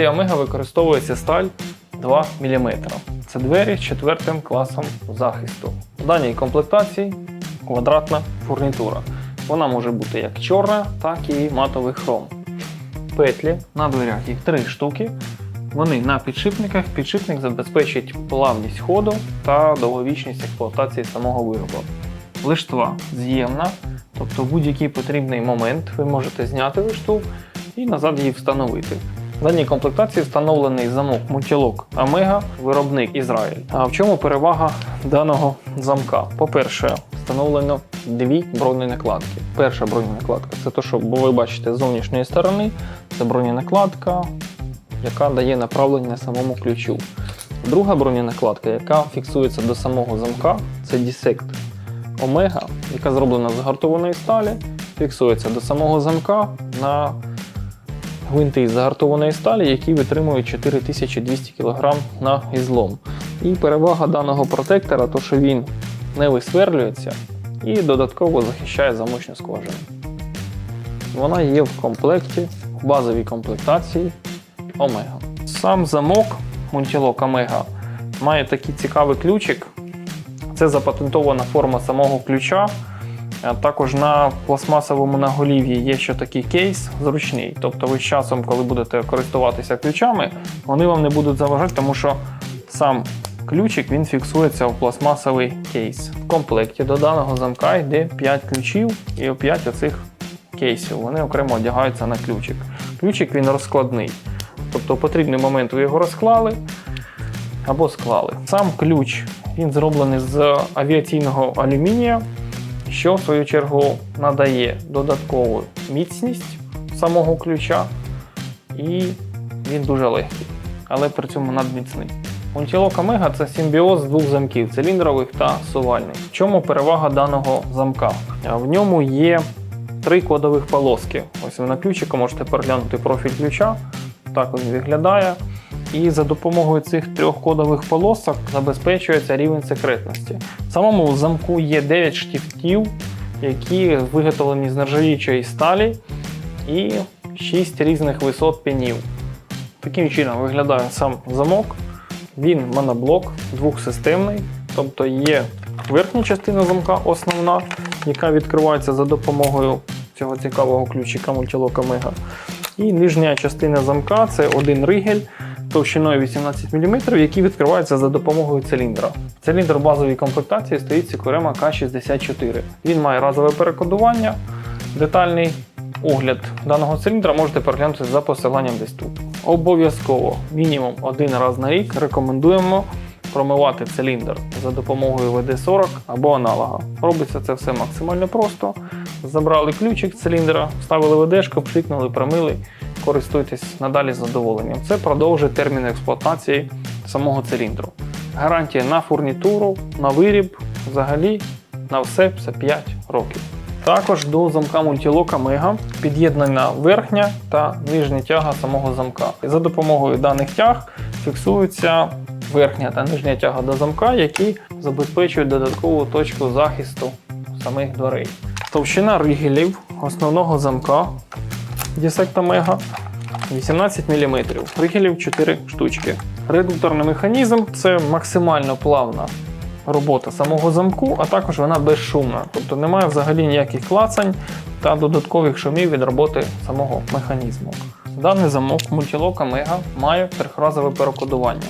комплектації Омега використовується сталь 2 мм. Це двері з четвертим класом захисту. В даній комплектації квадратна фурнітура. Вона може бути як чорна, так і матовий хром. Петлі на дверях їх три штуки. Вони на підшипниках. Підшипник забезпечить плавність ходу та довговічність експлуатації самого виробу. Лиштва з'ємна, тобто будь-який потрібний момент ви можете зняти лиштву і назад її встановити. В даній комплектації встановлений замок Multilock Omega, виробник Ізраїль. А в чому перевага даного замка? По-перше, встановлено дві броненакладки. Перша броненакладка це те, що ви бачите з зовнішньої сторони. Це броненакладка, яка дає направлення самому ключу. Друга броненакладка, яка фіксується до самого замка, це Dissect Omega, яка зроблена з гартованої сталі, фіксується до самого замка на гвинти з загартованої сталі, які витримують 4200 кг на ізлом. І перевага даного протектора, то що він не висверлюється і додатково захищає замочну скважину. Вона є в комплекті, в базовій комплектації Omega. Сам замок Multilock Omega має такий цікавий ключик. Це запатентована форма самого ключа. Також на пластмасовому наголів'ї є ще такий кейс зручний. Тобто ви з часом, коли будете користуватися ключами, вони вам не будуть заважати, тому що сам ключик він фіксується в пластмасовий кейс. В комплекті до даного замка йде 5 ключів і 5 оцих кейсів. Вони окремо одягаються на ключик. Ключик він розкладний. Тобто в потрібний момент ви його розклали або склали. Сам ключ він зроблений з авіаційного алюмінія що в свою чергу надає додаткову міцність самого ключа, і він дуже легкий, але при цьому надміцний. Multilock Omega – це симбіоз двох замків циліндрових та сувальних. В чому перевага даного замка? В ньому є три кодових полоски. Ось ви на ключику можете переглянути профіль ключа. Так він виглядає. І за допомогою цих трьох кодових полосок забезпечується рівень секретності. В самому замку є 9 штифтів, які виготовлені з нержавіючої сталі і 6 різних висот пінів. Таким чином виглядає сам замок. Він моноблок, двохсистемний, тобто є верхня частина замка, основна, яка відкривається за допомогою цього цікавого ключика Multilock Omega. І нижня частина замка це один ригель товщиною 18 мм, який відкривається за допомогою циліндра. Циліндр базовій комплектації стоїть Сікорема К64. Він має разове перекодування. Детальний огляд даного циліндра можете переглянути за посиланням десь тут. Обов'язково мінімум один раз на рік рекомендуємо промивати циліндр за допомогою ВД-40 або аналога. Робиться це все максимально просто. Забрали ключик циліндра, вставили ВДшку, пшикнули, промили, користуйтесь надалі задоволенням. Це продовжує термін експлуатації самого циліндру. Гарантія на фурнітуру, на виріб, взагалі на все це 5 років. Також до замка Multilock Omega під'єднана верхня та нижня тяга самого замка. За допомогою даних тяг фіксується верхня та нижня тяга до замка, які забезпечують додаткову точку захисту самих дверей. Товщина ригелів основного замка Dissect Omega 18 мм. Ригелів 4 штучки. Редукторний механізм це максимально плавна робота самого замку, а також вона безшумна. Тобто немає взагалі ніяких клацань та додаткових шумів від роботи самого механізму. Даний замок Multilock Omega має трьохразове перекодування.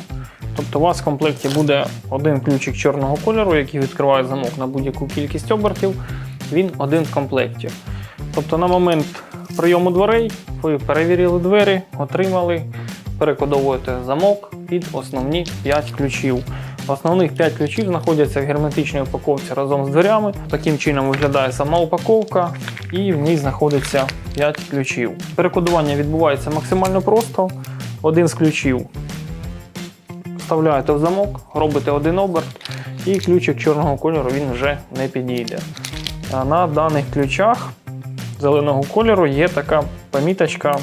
Тобто у вас в комплекті буде один ключик чорного кольору, який відкриває замок на будь-яку кількість обертів. Він один в комплекті. Тобто на момент прийому дверей ви перевірили двері, отримали, перекодовуєте замок під основні 5 ключів. Основних 5 ключів знаходяться в герметичній упаковці разом з дверями. Таким чином виглядає сама упаковка, і в ній знаходиться 5 ключів. Перекодування відбувається максимально просто. Один з ключів вставляєте в замок, робите один оберт, і ключик чорного кольору він вже не підійде. На даних ключах зеленого кольору є така поміточка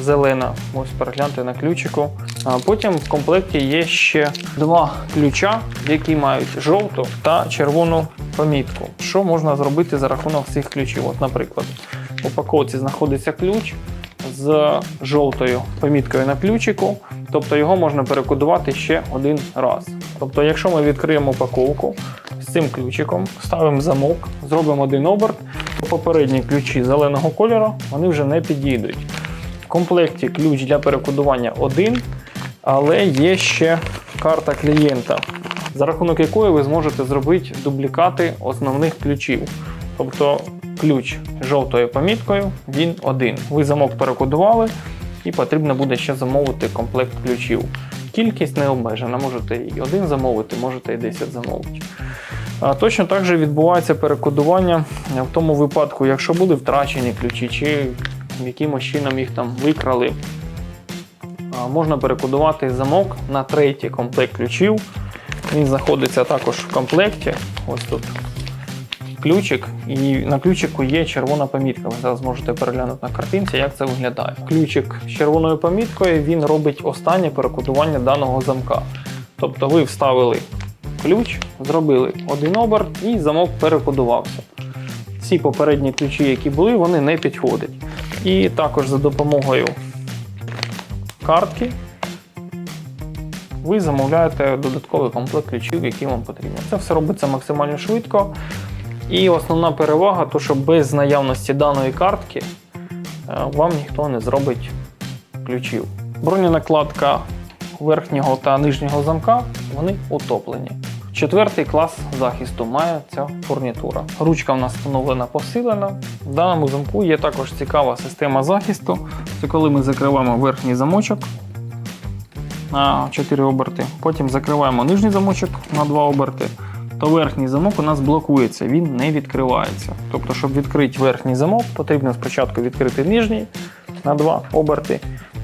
зелена. Ось перегляньте на ключику. А потім в комплекті є ще два ключа, які мають жовту та червону помітку. Що можна зробити за рахунок цих ключів? От, наприклад, в упаковці знаходиться ключ з жовтою поміткою на ключику, тобто його можна перекодувати ще один раз. Тобто, якщо ми відкриємо упаковку з цим ключиком, ставимо замок, зробимо один оберт, попередні ключі зеленого кольору вони вже не підійдуть. В комплекті ключ для перекодування один, але є ще карта клієнта, за рахунок якої ви зможете зробити дублікати основних ключів. Тобто ключ жовтою поміткою, він один. Ви замок перекодували, і потрібно буде ще замовити комплект ключів. Кількість не обмежена, можете і один замовити, можете і 10 замовити. Точно так же відбувається перекодування в тому випадку, якщо були втрачені ключі, чи якимось чином їх там викрали. Можна перекодувати замок на третій комплект ключів. Він знаходиться також в комплекті. Ось тут ключик, і на ключику є червона помітка. Ви зараз можете переглянути на картинці, як це виглядає. Ключик з червоною поміткою він робить останнє перекодування даного замка. Тобто ви вставили ключ, зробили один оберт і замок перекодувався. Всі попередні ключі, які були, вони не підходять. І також за допомогою картки ви замовляєте додатковий комплект ключів, які вам потрібні. Це все робиться максимально швидко. І основна перевага, то що без наявності даної картки е, вам ніхто не зробить ключів. Броненакладка верхнього та нижнього замка вони утоплені. Четвертий клас захисту має ця фурнітура. Ручка в нас встановлена посилена. В даному замку є також цікава система захисту. Це коли ми закриваємо верхній замочок на 4 оберти, потім закриваємо нижній замочок на 2 оберти, то верхній замок у нас блокується, він не відкривається. Тобто, щоб відкрити верхній замок, потрібно спочатку відкрити нижній на 2 оберти,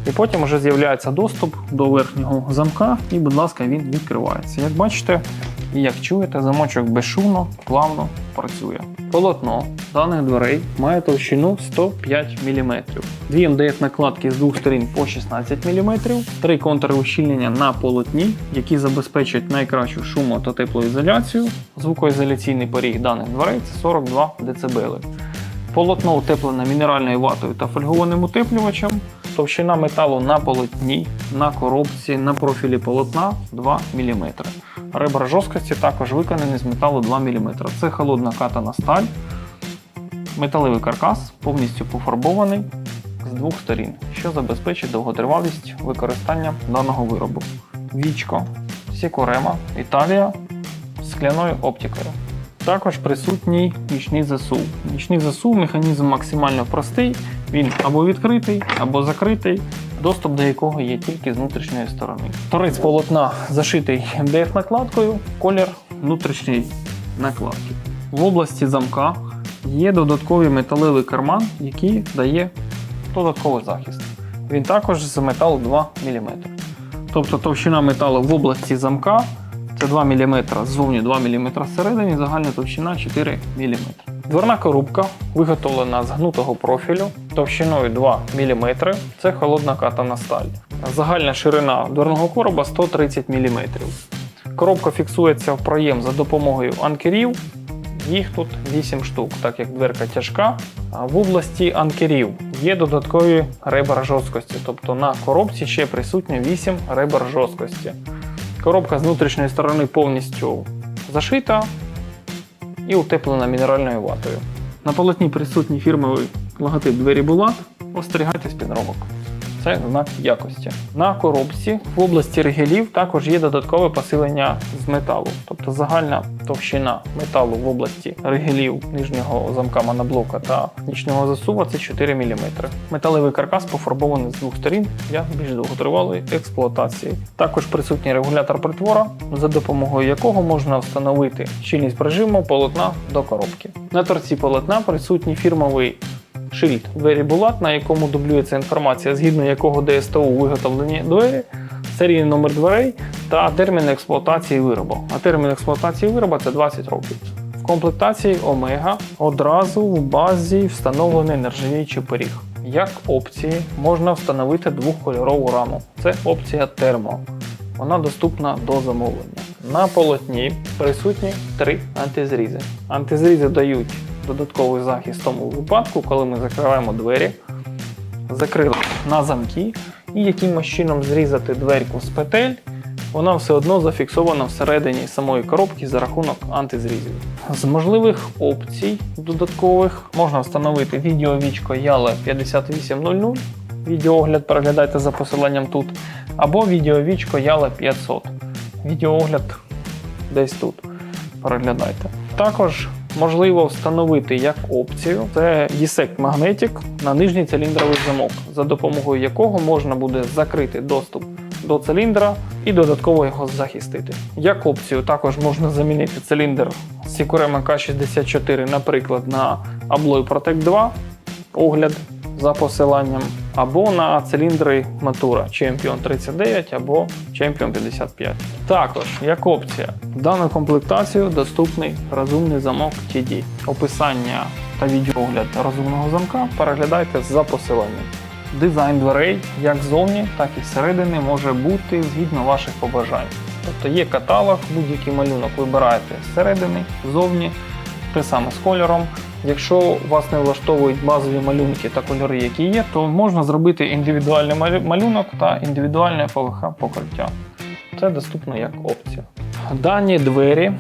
і потім вже з'являється доступ до верхнього замка, і, будь ласка, він відкривається. Як бачите, і як чуєте, замочок безшумно, плавно працює. Полотно даних дверей має товщину 105 мм. Дві МДФ накладки з двох сторін по 16 мм, три контури ущільнення на полотні, які забезпечують найкращу шумо та теплоізоляцію. Звукоізоляційний поріг даних дверей це 42 дБ. Полотно утеплене мінеральною ватою та фольгованим утеплювачем. Товщина металу на полотні, на коробці, на профілі полотна 2 мм. Ребра жорсткості також виконані з металу 2 мм. Це холодна катана сталь. Металевий каркас повністю пофарбований з двох сторін, що забезпечить довготривалість використання даного виробу. Вічко, Сікорема, Італія з скляною оптикою. Також присутній нічний засув. Нічний засув механізм максимально простий. Він або відкритий, або закритий, доступ до якого є тільки з внутрішньої сторони. Торець полотна зашитий МДФ накладкою, колір внутрішньої накладки. В області замка є додатковий металевий карман, який дає додатковий захист. Він також з металу 2 мм. Тобто товщина металу в області замка це 2 мм ззовні 2 мм всередині, загальна товщина 4 мм. Дверна коробка виготовлена з гнутого профілю товщиною 2 мм. Це холодна катана сталь. Загальна ширина дверного короба 130 мм. Коробка фіксується в проєм за допомогою анкерів. Їх тут 8 штук, так як дверка тяжка. В області анкерів є додаткові ребра жорсткості, тобто на коробці ще присутньо 8 ребер жорсткості. Коробка з внутрішньої сторони повністю зашита і утеплена мінеральною ватою. На полотні присутній фірмовий логотип двері Булат. Остерігайтесь підробок. Це знак якості. На коробці в області ригелів також є додаткове посилення з металу, тобто загальна товщина металу в області ригелів нижнього замка моноблока та нічного засува це 4 мм. Металевий каркас пофарбований з двох сторін для більш довготривалої експлуатації. Також присутній регулятор притвора, за допомогою якого можна встановити щільність прижиму полотна до коробки. На торці полотна присутній фірмовий шильд двері Булат, на якому дублюється інформація, згідно якого ДСТУ виготовлені двері, серійний номер дверей та термін експлуатації виробу. А термін експлуатації вироба це 20 років. В комплектації Омега одразу в базі встановлений нержавіючий поріг. Як опції можна встановити двохкольорову раму. Це опція термо. Вона доступна до замовлення. На полотні присутні три антизрізи. Антизрізи дають додатковий захист в тому випадку, коли ми закриваємо двері, закрили на замки і якимось чином зрізати дверку з петель, вона все одно зафіксована всередині самої коробки за рахунок антизрізів. З можливих опцій додаткових можна встановити відеовічко Yale 5800. Відеоогляд переглядайте за посиланням тут. Або відеовічко Yale 500. Відеоогляд десь тут. Переглядайте. Також можливо встановити як опцію це Dissect Magnetic на нижній циліндровий замок, за допомогою якого можна буде закрити доступ до циліндра і додатково його захистити. Як опцію також можна замінити циліндр Sicurema K64, наприклад, на Abloy Protect 2, огляд за посиланням, або на циліндри Matura Champion 39 або Champion 55. Також, як опція, дану комплектацію доступний розумний замок TD. Описання та відеогляд розумного замка переглядайте за посиланням. Дизайн дверей як ззовні, так і зсередини може бути згідно ваших побажань. Тобто є каталог, будь-який малюнок вибираєте зсередини, ззовні, те саме з кольором. Якщо вас не влаштовують базові малюнки та кольори, які є, то можна зробити індивідуальний малю- малюнок та індивідуальне ПВХ покриття. Це доступно як опція. Дані двері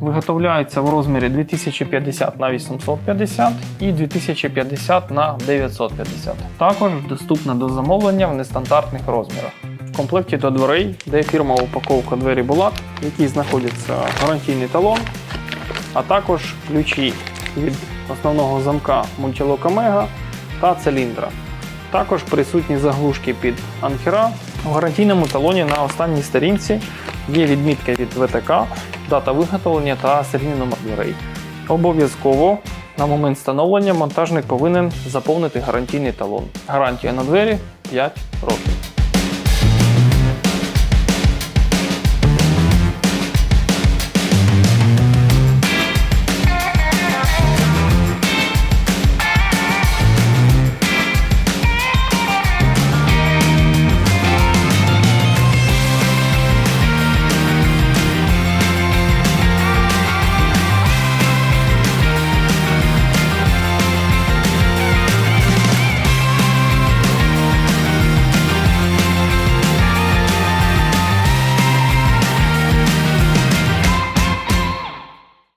виготовляються в розмірі 2050 на 850 і 2050 на 950. Також доступна до замовлення в нестандартних розмірах. В комплекті до дверей, де фірмова упаковка двері Булат, в якій знаходиться гарантійний талон, а також ключі від основного замка Multilock Omega та циліндра. Також присутні заглушки під анкера. У гарантійному талоні на останній сторінці є відмітка від ВТК, дата виготовлення та серійний номер дверей. Обов'язково на момент встановлення монтажник повинен заповнити гарантійний талон. Гарантія на двері 5 років.